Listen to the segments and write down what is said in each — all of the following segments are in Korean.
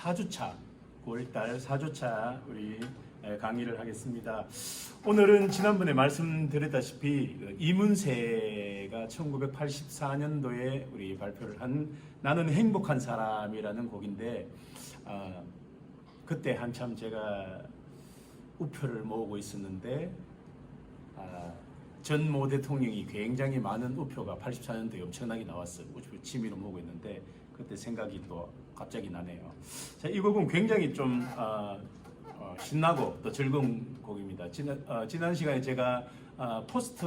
4주차 9월달 4주차 우리 에, 강의를 하겠습니다. 오늘은 지난번에 말씀드렸다시피 그 이문세가 1984년도에 우리 발표를 한 나는 행복한 사람이라는 곡인데 아, 그때 한참 제가 우표를 모으고 있었는데 아, 전모 대통령이 굉장히 많은 우표가 84년도에 엄청나게 나왔어요. 우표 취미로 모으고 있는데 그때 생각이 또 갑자기 나네요. 자, 이 곡은 굉장히 좀 아, 어, 신나고 또 즐거운 곡입니다. 지난, 어, 지난 시간에 제가 아, 포스트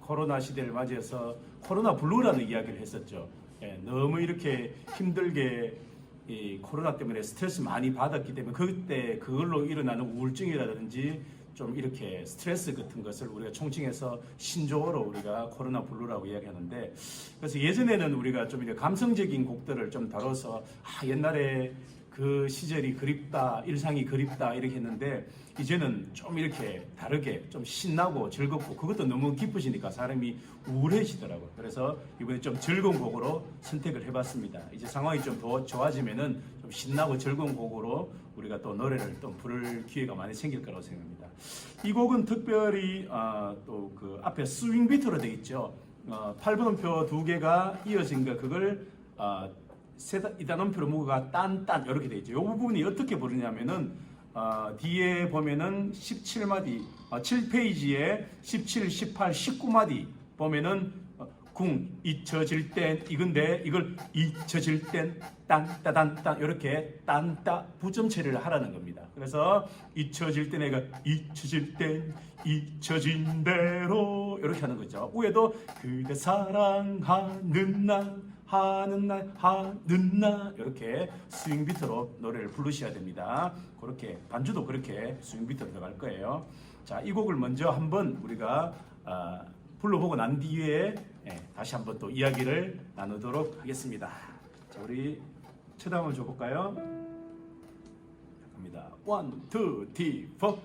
코로나 시대를 맞이해서 코로나 블루라는 이야기를 했었죠. 예, 너무 이렇게 힘들게 이 코로나 때문에 스트레스 많이 받았기 때문에 그때 그걸로 일어나는 우울증이라든지 좀 이렇게 스트레스 같은 것을 우리가 총칭해서 신조어로 우리가 코로나 블루라고 이야기하는데 그래서 예전에는 우리가 좀 이렇게 감성적인 곡들을 좀 다뤄서 아 옛날에 그 시절이 그립다 일상이 그립다 이렇게 했는데 이제는 좀 이렇게 다르게 좀 신나고 즐겁고 그것도 너무 기쁘시니까 사람이 우울해지더라고요. 그래서 이번에 좀 즐거운 곡으로 선택을 해봤습니다. 이제 상황이 좀 더 좋아지면은 좀 신나고 즐거운 곡으로 우리가 또 노래를 또 부를 기회가 많이 생길 거라고 생각합니다. 이 곡은 특별히 아, 또그 앞에 스윙 비트로 되어 있죠. 어, 8분음표 두 개가 이어진 거 그걸 아, 세다 이단음표로 무가 딴딴 이렇게 되어 있죠. 이 부분이 어떻게 부르냐면은 어, 뒤에 보면은 17마디, 어, 7페이지에 17, 18, 19마디 보면은 어, 궁 잊혀질 땐 이건데 이걸 잊혀질 땐 딴따단딴 이렇게 딴따 처리를 하라는 겁니다. 그래서 잊혀질 때 내가 잊혀질 땐 잊혀진 대로 이렇게 하는 거죠. 위에도 그대 사랑하는 날 하는 날 하는 날 이렇게 스윙 비트로 노래를 부르셔야 됩니다. 그렇게 반주도 그렇게 스윙 비트로 들어갈 거예요. 자, 이 곡을 먼저 한번 우리가 아, 불러보고 난 뒤에 예, 다시 한번 또 이야기를 나누도록 하겠습니다. 자, 우리 한번 줘볼까요? 갑니다. 원, 투, 티, 포.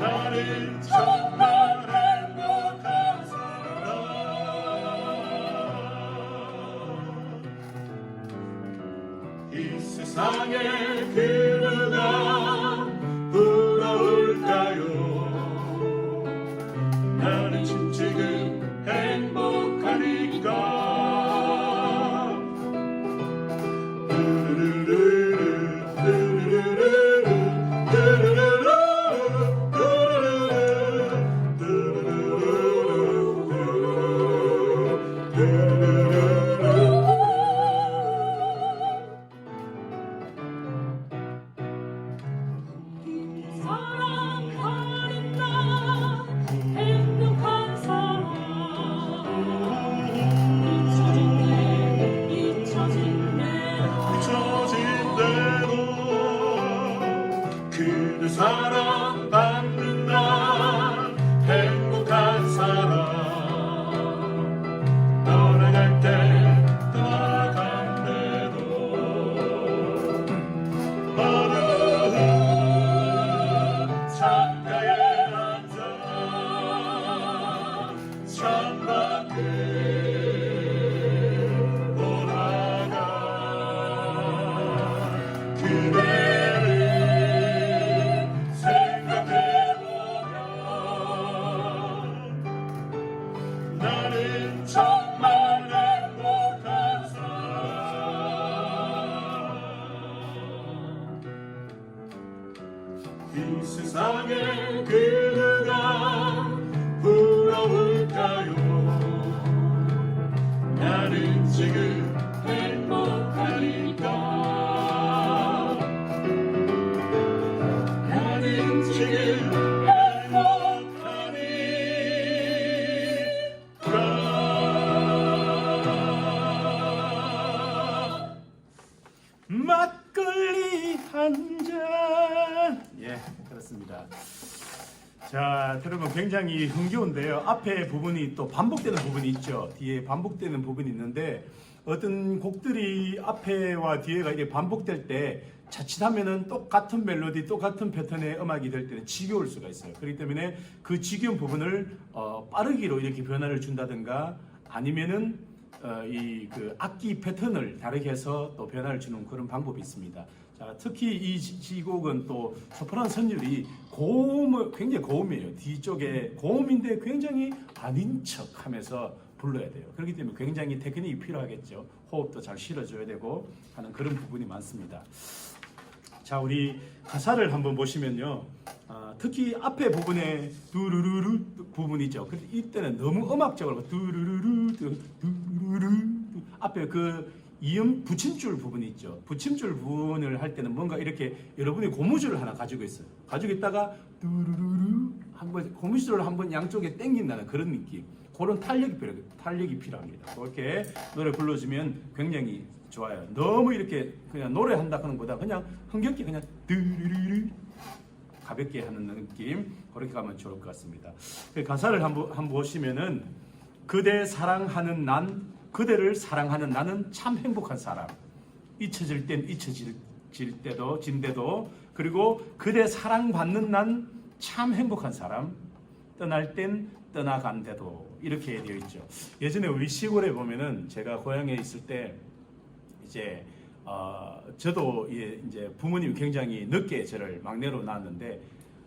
나는 정말 행복한 사람 이 세상에 그 Sara 나 굉장히 흥겨운데요. 앞에 부분이 또 반복되는 부분이 있죠. 뒤에 반복되는 부분이 있는데 어떤 곡들이 앞에와 뒤에가 이게 반복될 때 자칫하면은 똑같은 멜로디, 똑같은 패턴의 음악이 될 때는 지겨울 수가 있어요. 그렇기 때문에 그 지겨운 부분을 어, 빠르기로 이렇게 변화를 준다든가 아니면은 어, 이그 악기 패턴을 다르게 해서 또 변화를 주는 그런 방법이 있습니다. 자, 특히 이 지- 지곡은 또 소프라노 선율이 고음을 굉장히 고음이에요. 뒤쪽에 고음인데 굉장히 아닌 척 하면서 불러야 돼요. 그렇기 때문에 굉장히 테크닉이 필요하겠죠. 호흡도 잘 실어줘야 되고 하는 그런 부분이 많습니다. 자, 우리 가사를 한번 보시면요. 아, 특히 앞에 부분에 두루루루 부분이죠. 이때는 너무 음악적으로 두루루루 두- 두루루루 앞에 그 이음 붙임줄 부분이 있죠. 붙임줄 부분을 할 때는 뭔가 이렇게 여러분이 고무줄을 하나 가지고 있어요. 가지고 있다가 두루루루 한번 고무줄을 한번 양쪽에 당긴다는 그런 느낌. 그런 탄력이 필요 탄력이 필요합니다. 그렇게 노래 불러주면 굉장히 좋아요. 너무 이렇게 그냥 노래한다 하는 것보다 그냥 흥겹게 그냥 드르르르 가볍게 하는 느낌 그렇게 가면 좋을 것 같습니다. 그 가사를 한번 한번 보시면은 그대 사랑하는 난 그대를 사랑하는 나는 참 행복한 사람. 잊혀질 땐 잊혀질 질 때도 진데도 그리고 그대 사랑받는 난 참 행복한 사람. 떠날 땐 떠나간데도 이렇게 되어 있죠. 예전에 우리 시골에 보면은 제가 고향에 있을 때 이제 어, 저도 예, 이제 부모님이 굉장히 늦게 저를 막내로 낳았는데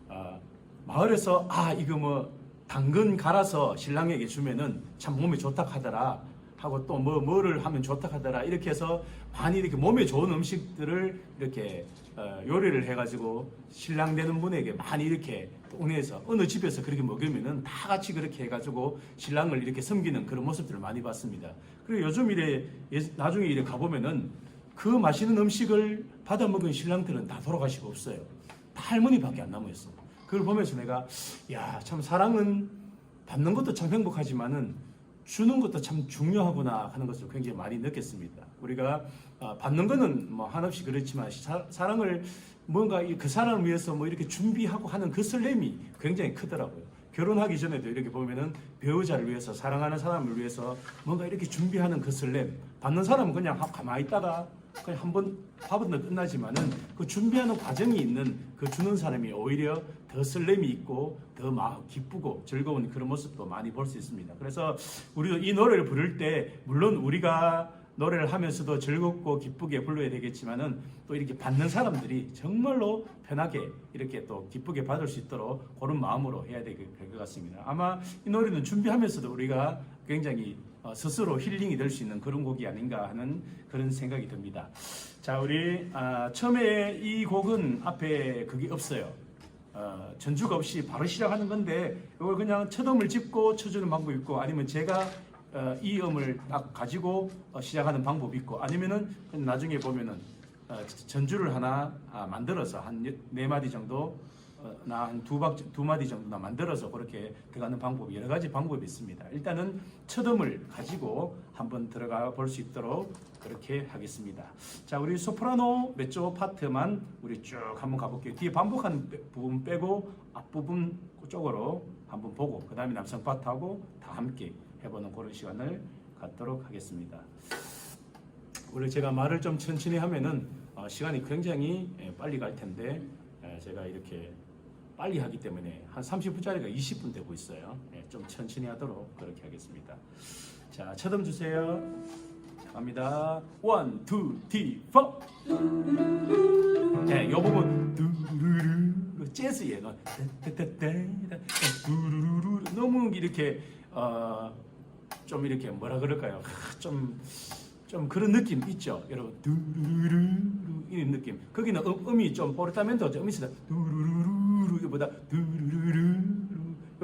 어, 마을에서 아 이거 뭐 당근 갈아서 신랑에게 주면은 참 몸에 좋다 하더라 하고 또 뭐 뭐를 하면 좋다 하더라 이렇게 해서 많이 이렇게 몸에 좋은 음식들을 이렇게 어, 요리를 해가지고 신랑 되는 분에게 많이 이렇게 동네에서 어느 집에서 그렇게 먹으면은 다 같이 그렇게 해가지고 신랑을 이렇게 섬기는 그런 모습들을 많이 봤습니다. 그리고 요즘 이래 예- 나중에 이래 가보면은 그 맛있는 음식을 받아 먹은 신랑들은 다 돌아가시고 없어요. 다 할머니밖에 안 남아 있어. 그걸 보면서 내가 야 참 사랑은 받는 것도 참 행복하지만은 주는 것도 참 중요하구나 하는 것을 굉장히 많이 느꼈습니다. 우리가 아, 받는 거는 뭐 한없이 그렇지만 사, 사랑을 뭔가 이- 그 사람을 위해서 뭐 이렇게 준비하고 하는 그 설렘이 굉장히 크더라고요. 결혼하기 전에도 이렇게 보면은 배우자를 위해서 사랑하는 사람을 위해서 뭔가 이렇게 준비하는 그 설렘 받는 사람은 그냥 하- 가만히 있다가 그냥 한번 밥은 더 끝나지만은 그 준비하는 과정이 있는 그 주는 사람이 오히려 더 설렘이 있고 더 마, 기쁘고 즐거운 그런 모습도 많이 볼 수 있습니다. 그래서 우리도 이 노래를 부를 때 물론 우리가 노래를 하면서도 즐겁고 기쁘게 불러야 되겠지만은 또 이렇게 받는 사람들이 정말로 편하게 이렇게 또 기쁘게 받을 수 있도록 그런 마음으로 해야 될 것 같습니다. 아마 이 노래는 준비하면서도 우리가 굉장히 어, 스스로 힐링이 될 수 있는 그런 곡이 아닌가 하는 그런 생각이 듭니다. 자, 우리 아, 처음에 이 곡은 앞에 그게 없어요. 어, 전주가 없이 바로 시작하는 건데 이걸 그냥 첫음을 짚고 쳐주는 방법이 있고 아니면 제가 어, 이 음을 딱 가지고 어, 시작하는 방법이 있고 아니면은 나중에 보면은 어, 전주를 하나 아, 만들어서 한 네 마디 정도 어, 나한두박두 마디 정도나 만들어서 그렇게 들어가는 방법이 여러 가지 방법이 있습니다. 일단은 첫음을 가지고 한번 들어가 볼 수 있도록 그렇게 하겠습니다. 자, 우리 소프라노 메조 파트만 우리 쭉 한번 가볼게요. 뒤에 반복한 빼- 부분 빼고 앞부분 쪽으로 한번 보고 그 다음에 남성 파트하고 다 함께 해보는 그런 시간을 갖도록 하겠습니다. 원래 제가 말을 좀 천천히 하면은 어, 시간이 굉장히 예, 빨리 갈 텐데 예, 제가 이렇게 빨리 하기 때문에 한 30분짜리가 20분 되고 있어요. 예, 좀 천천히 하도록 그렇게 하겠습니다. 자, 첫음 주세요. 갑니다. 원, 투, 티, 포. 자, 이 부분 두루루 재즈예요. 따따따따, 두루루루 너무 이렇게 어, 좀 이렇게 뭐라 그럴까요? 좀, 좀 그런 느낌 있죠, 여러분. 두루루루 이런 느낌. 거기는 음, 음이 좀 포르타멘토 좀 있어요. 두루루루 이보다 두루루루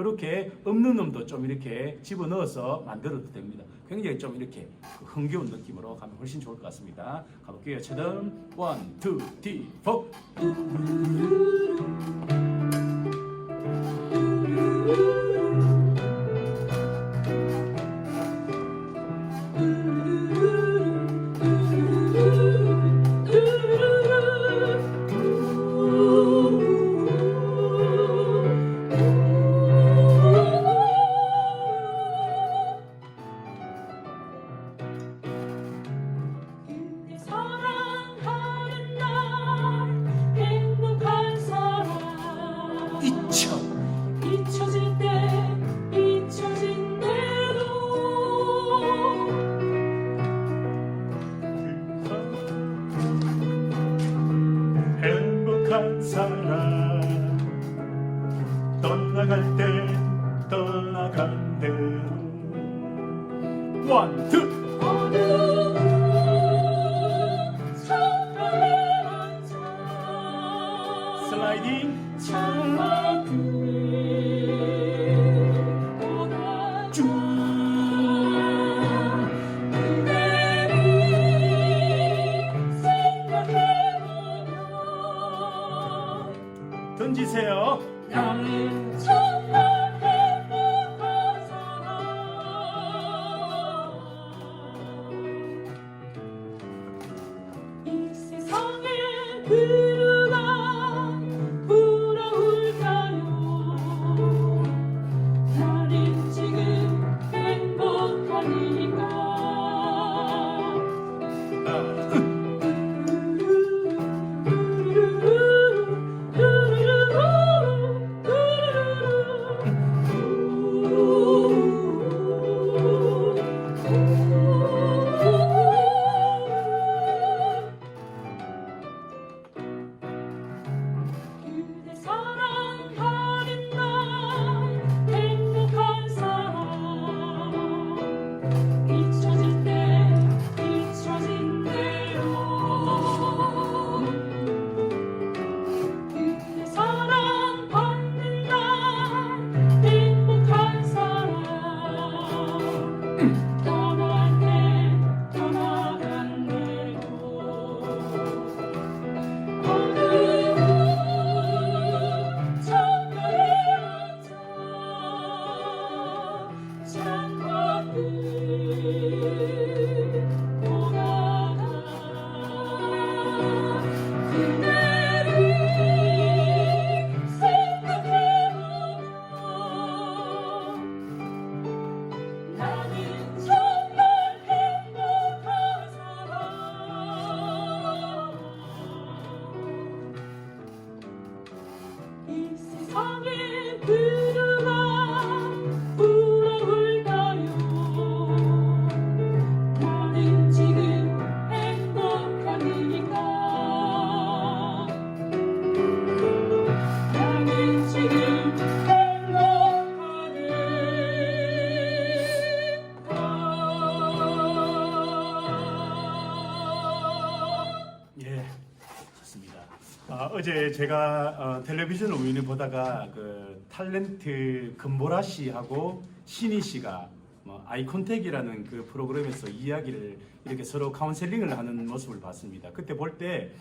이렇게 없는 음도 좀 이렇게 집어 넣어서 만들어도 됩니다. 굉장히 좀 이렇게 그 흥겨운 느낌으로 가면 훨씬 좋을 것 같습니다. 가볼게요. 처음 원, 투, 티, 포. 그 던지세요. 나는 제 제가 어, 텔레비전 우연히 보다가 그 탤런트 금보라 씨하고 신희 씨가 뭐 아이콘택이라는 그 프로그램에서 이야기를 이렇게 서로 카운셀링을 하는 모습을 봤습니다. 그때 볼때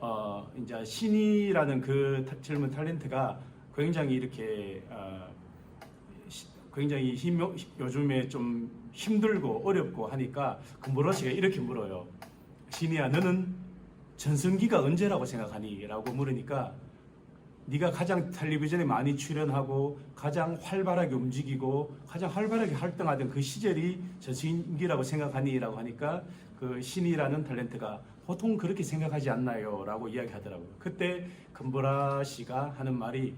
어, 이제 신희라는 그 타- 젊은 탤런트가 굉장히 이렇게 어, 시- 굉장히 힘, 요즘에 좀 힘들고 어렵고 하니까 금보라 씨가 이렇게 물어요. 신이야 너는 전성기가 언제라고 생각하니? 라고 물으니까 네가 가장 텔레비전에 많이 출연하고 가장 활발하게 움직이고 가장 활발하게 활동하던 그 시절이 전성기라고 생각하니? 라고 하니까 그 신이라는 탤런트가 보통 그렇게 생각하지 않나요? 라고 이야기하더라고요. 그때 금보라 씨가 하는 말이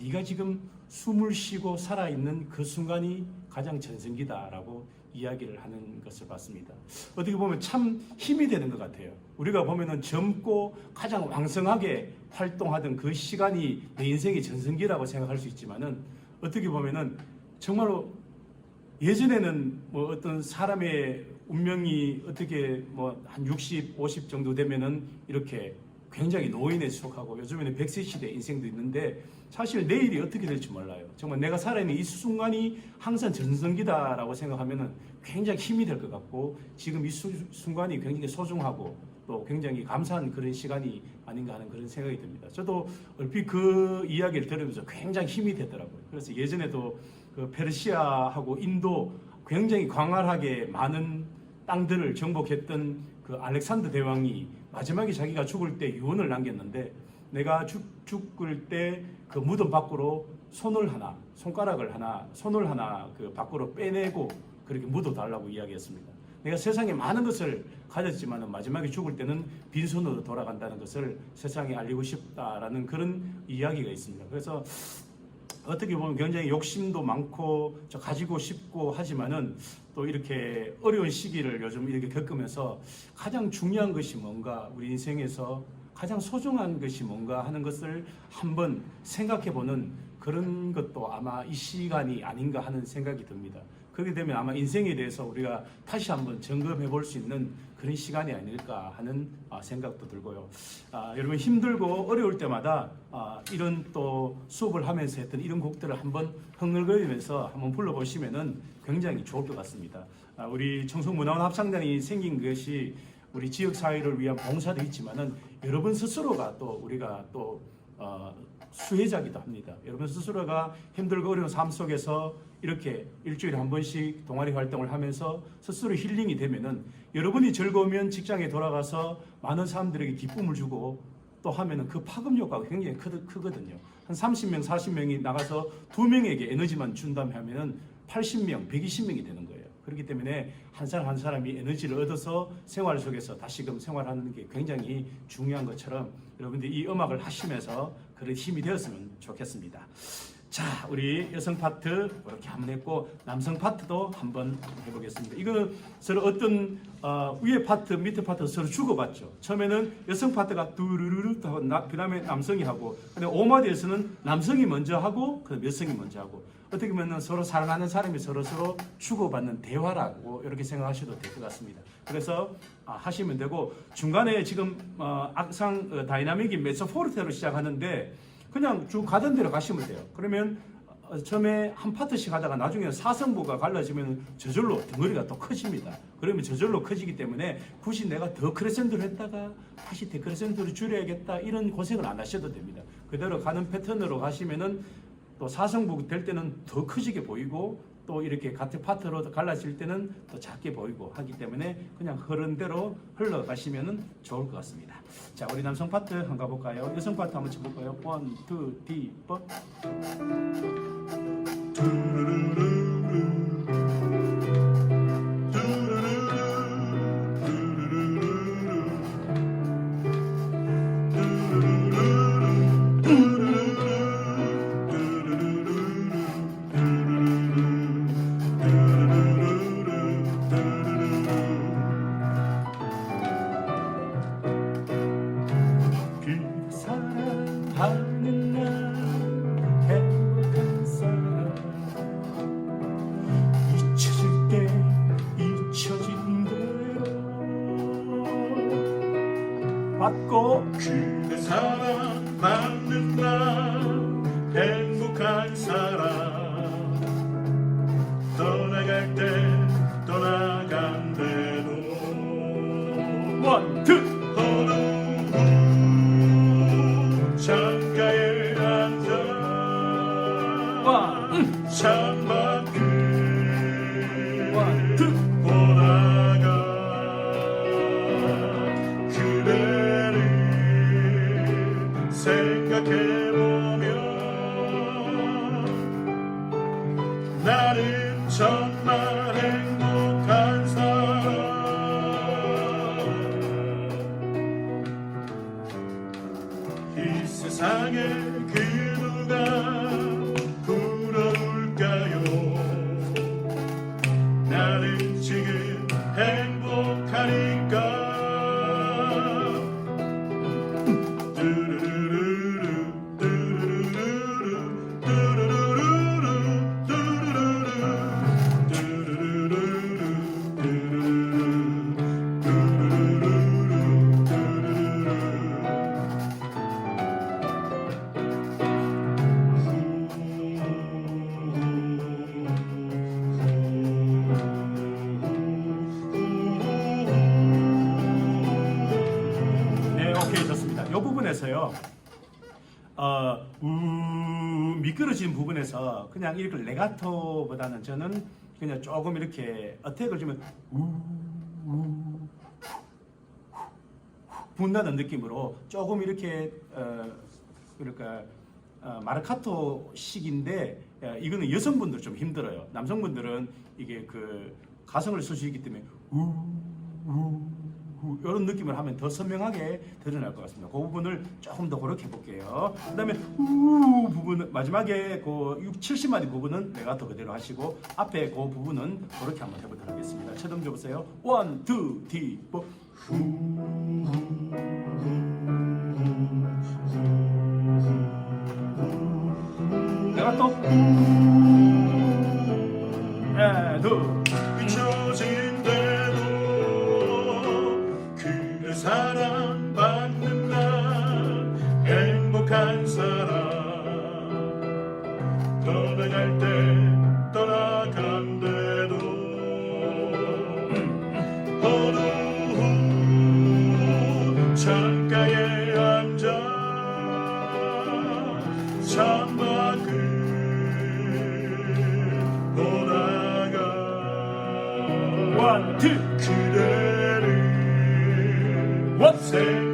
네가 지금 숨을 쉬고 살아있는 그 순간이 가장 전성기다라고 이야기를 하는 것을 봤습니다. 어떻게 보면 참 힘이 되는 것 같아요. 우리가 보면은 젊고 가장 왕성하게 활동하던 그 시간이 내 인생의 전성기라고 생각할 수 있지만은 어떻게 보면은 정말로 예전에는 뭐 어떤 사람의 운명이 어떻게 뭐 한 60, 50 정도 되면은 이렇게 굉장히 노인에 속하고 요즘에는 100세 시대 인생도 있는데 사실 내일이 어떻게 될지 몰라요. 정말 내가 살아있는 이 순간이 항상 전성기다라고 생각하면은 굉장히 힘이 될 것 같고 지금 이 수- 순간이 굉장히 소중하고 또 굉장히 감사한 그런 시간이 아닌가 하는 그런 생각이 듭니다. 저도 얼핏 그 이야기를 들으면서 굉장히 힘이 되더라고요. 그래서 예전에도 그 페르시아하고 인도 굉장히 광활하게 많은 땅들을 정복했던 그 알렉산더 대왕이 마지막에 자기가 죽을 때 유언을 남겼는데 내가 죽, 죽을 때 그 무덤 밖으로 손을 하나, 손가락을 하나, 손을 하나 그 밖으로 빼내고 그렇게 묻어 달라고 이야기했습니다. 내가 세상에 많은 것을 가졌지만 마지막에 죽을 때는 빈손으로 돌아간다는 것을 세상에 알리고 싶다라는 그런 이야기가 있습니다. 그래서 어떻게 보면 굉장히 욕심도 많고 저 가지고 싶고 하지만은 또 이렇게 어려운 시기를 요즘 이렇게 겪으면서 가장 중요한 것이 뭔가 우리 인생에서 가장 소중한 것이 뭔가 하는 것을 한번 생각해 보는 그런 것도 아마 이 시간이 아닌가 하는 생각이 듭니다. 그렇게 되면 아마 인생에 대해서 우리가 다시 한번 점검해 볼 수 있는 그런 시간이 아닐까 하는 아, 생각도 들고요. 아, 여러분 힘들고 어려울 때마다 아, 이런 또 수업을 하면서 했던 이런 곡들을 한번 흥얼거리면서 한번 불러보시면은 굉장히 좋을 것 같습니다. 아, 우리 청송문화원 합창단이 생긴 것이 우리 지역 사회를 위한 봉사도 있지만은 여러분 스스로가 또 우리가 또 어, 수혜자기도 합니다. 여러분 스스로가 힘들고 어려운 삶 속에서 이렇게 일주일에 한 번씩 동아리 활동을 하면서 스스로 힐링이 되면은 여러분이 즐거우면 직장에 돌아가서 많은 사람들에게 기쁨을 주고 또 하면은 그 파급 효과가 굉장히 크, 크거든요. 한 30명, 40명이 나가서 두 명에게 에너지만 준다면 하면은 80명, 120명이 되는 거예요. 그렇기 때문에 한 사람 한 사람이 에너지를 얻어서 생활 속에서 다시금 생활하는 게 굉장히 중요한 것처럼 여러분들이 이 음악을 하시면서 그런 힘이 되었으면 좋겠습니다. 자, 우리 여성 파트 이렇게 한번 했고 남성 파트도 한번 해보겠습니다. 이거 서로 어떤 어, 위에 파트, 밑에 파트 서로 주고받죠. 처음에는 여성 파트가 두루루루 하고 나, 그다음에 남성이 하고 근데 오마디에서는 남성이 먼저 하고 그다음 여성이 먼저 하고 어떻게 보면 서로 사랑하는 사람이 서로 서로 주고받는 대화라고 이렇게 생각하셔도 될 것 같습니다. 그래서 아, 하시면 되고 중간에 지금 어, 악상 어, 다이나믹이 메소포르테로 시작하는데 그냥 쭉 가던 대로 가시면 돼요. 그러면 어, 처음에 한 파트씩 하다가 나중에 사성부가 갈라지면 저절로 덩어리가 또 커집니다. 그러면 저절로 커지기 때문에 굳이 내가 더 크레센도를 했다가 다시 데크레센도를 줄여야겠다 이런 고생을 안 하셔도 됩니다. 그대로 가는 패턴으로 가시면은 또 사성부 될 때는 더 커지게 보이고 또 이렇게 같은 파트로 갈라질 때는 더 작게 보이고 하기 때문에 그냥 흐른 대로 흘러가시면 좋을 것 같습니다. 자, 우리 남성 파트 한번 가볼까요? 여성 파트 한번 쳐볼까요? 원, 투, 디, 버. 그냥 이렇게 레가토보다는 저는 그냥 조금 이렇게 어택을 주면 분다는 느낌으로 조금 이렇게 어, 그러니까 어, 마르카토식인데 어, 이거는 여성분들 좀 힘들어요. 남성분들은 이게 그 가성을 쓸 수 있기 때문에 우우 이런 느낌을 하면 더 선명하게 드러날 것 같습니다. 그 부분을 조금 더 그렇게 해볼게요. 그 다음에 우 부분 마지막에 그 6, 70마디 부분은 레가토 그대로 하시고 앞에 그 부분은 그렇게 한번 해보도록 하겠습니다. 처음 줘보세요. 원, 투, 티, 포. 레가토. 하나, 창밖을 보다가 원, 투. 그대를 원. 생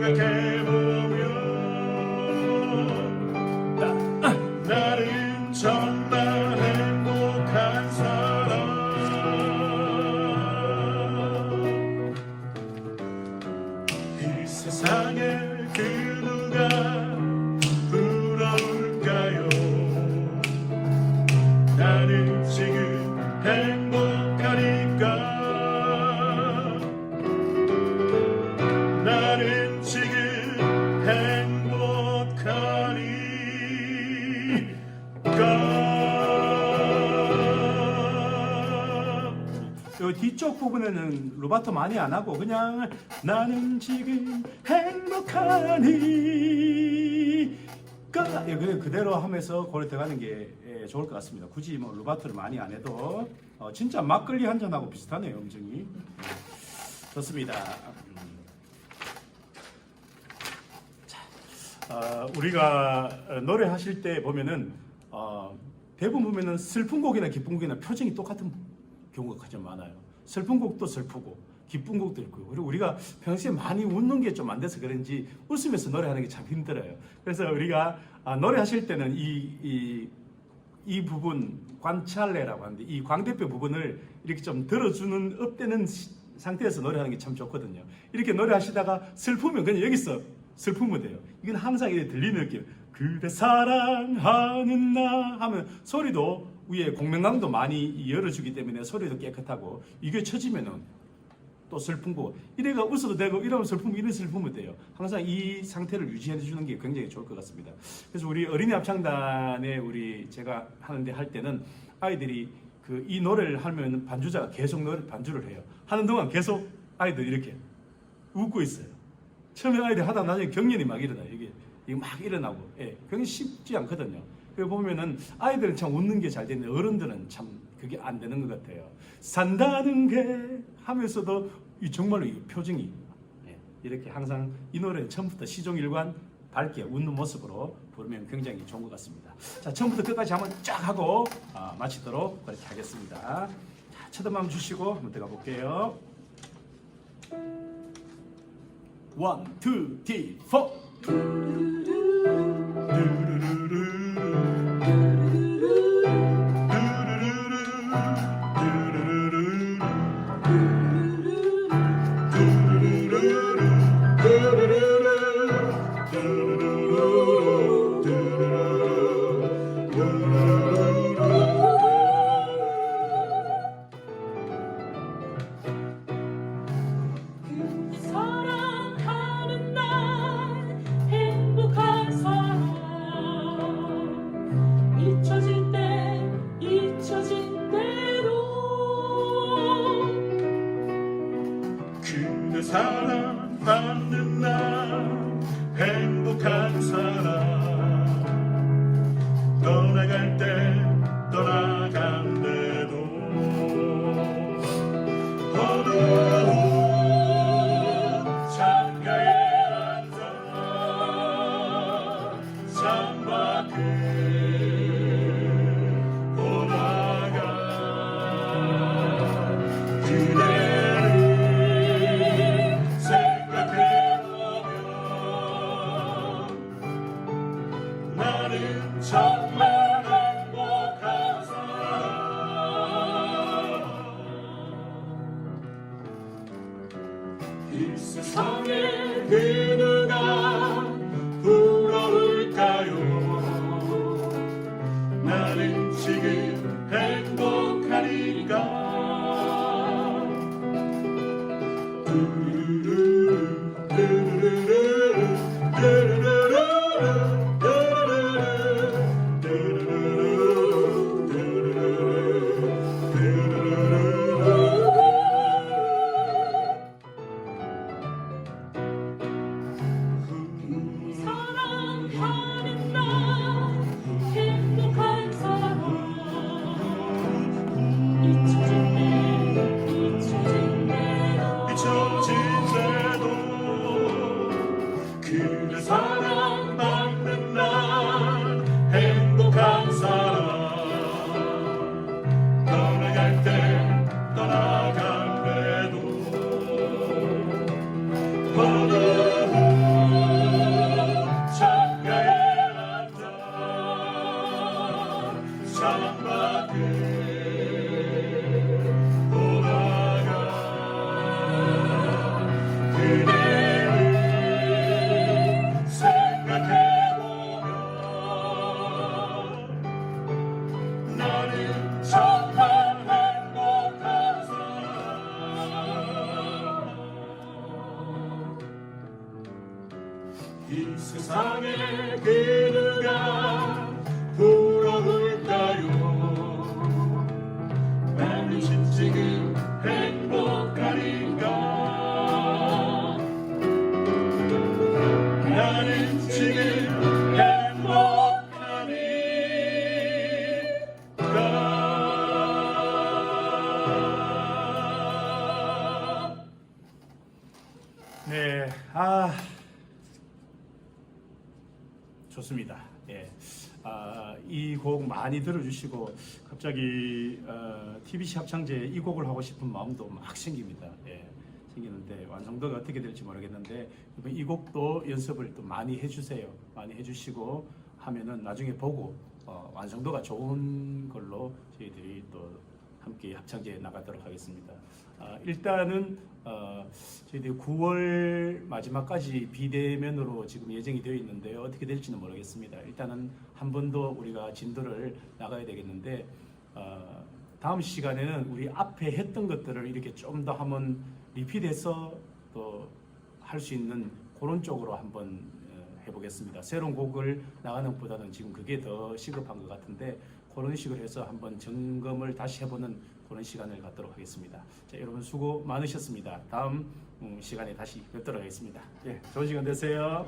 로바토 많이 안 하고 그냥 나는 지금 행복하니 까 예, 그냥 그대로 하면서 고려 들어가는 게 예, 좋을 것 같습니다. 굳이 뭐 로바토를 많이 안 해도 어, 진짜 막걸리 한 잔하고 비슷하네요, 음정이. 좋습니다. 음. 자, 어, 우리가 어, 노래하실 때 보면은 어, 대부분 보면은 슬픈 곡이나 기쁜 곡이나 표정이 똑같은 경우가 가장 많아요. 슬픈 곡도 슬프고 기쁜 곡도 있고 그리고 우리가 평소에 많이 웃는 게 좀 안 돼서 그런지 웃으면서 노래하는 게 참 힘들어요. 그래서 우리가 아, 노래하실 때는 이, 이, 이 부분 관찰레라고 하는데 이 광대뼈 부분을 이렇게 좀 들어주는 업되는 시- 상태에서 노래하는 게 참 좋거든요. 이렇게 노래하시다가 슬프면 그냥 여기서 슬프면 돼요. 이건 항상 이렇게 들리는 느낌. 그대 사랑하는 나 하면 소리도 위에 공명강도 많이 열어주기 때문에 소리도 깨끗하고 이게 쳐지면은 또 슬픈 거 이래가 웃어도 되고 이러면 슬프면 이런 슬프면 돼요. 항상 이 상태를 유지해 주는 게 굉장히 좋을 것 같습니다. 그래서 우리 어린이 합창단에 우리 제가 하는데 할 때는 아이들이 그 이 노래를 하면 반주자가 계속 노래 반주를 해요. 하는 동안 계속 아이들 이렇게 웃고 있어요. 처음에 아이들 하다 나중에 경련이 막 일어나 요 이게 이게 막 일어나고 예, 굉장히 쉽지 않거든요. 그 보면은 아이들은 참 웃는 게 잘 되는데 어른들은 참 그게 안 되는 것 같아요. 산다는 게 하면서도 이 정말로 이 표정이 예, 이렇게 항상 이 노래는 처음부터 시종일관 밝게 웃는 모습으로 부르면 굉장히 좋은 것 같습니다. 자 처음부터 끝까지 한번 쫙 하고 아, 마치도록 그렇게 하겠습니다. 자 쳐다만 주시고 한번 들어가 볼게요. 원, 투, 티, 포. 많이 들어주시고 갑자기 어, TBC 합창제 이 곡을 하고 싶은 마음도 막 생깁니다. 예, 생기는데 완성도가 어떻게 될지 모르겠는데 이 곡도 연습을 또 많이 해주세요. 많이 해주시고 하면은 나중에 보고 어, 완성도가 좋은 걸로 저희들이 또 함께 합창제에 나가도록 하겠습니다. 아, 일단은 어, 저희들이 9월 마지막까지 비대면으로 지금 예정이 되어 있는데요. 어떻게 될지는 모르겠습니다. 일단은 한 번 더 우리가 진도를 나가야 되겠는데 어, 다음 시간에는 우리 앞에 했던 것들을 이렇게 좀 더 한번 리피트해서 또 할 수 있는 그런 쪽으로 한번 어, 해보겠습니다. 새로운 곡을 나가는 것보다는 지금 그게 더 시급한 것 같은데 그런 식으로 해서 한번 점검을 다시 해보는 그런 시간을 갖도록 하겠습니다. 자, 여러분 수고 많으셨습니다. 다음 음, 시간에 다시 뵙도록 하겠습니다. 예, 좋은 시간 되세요.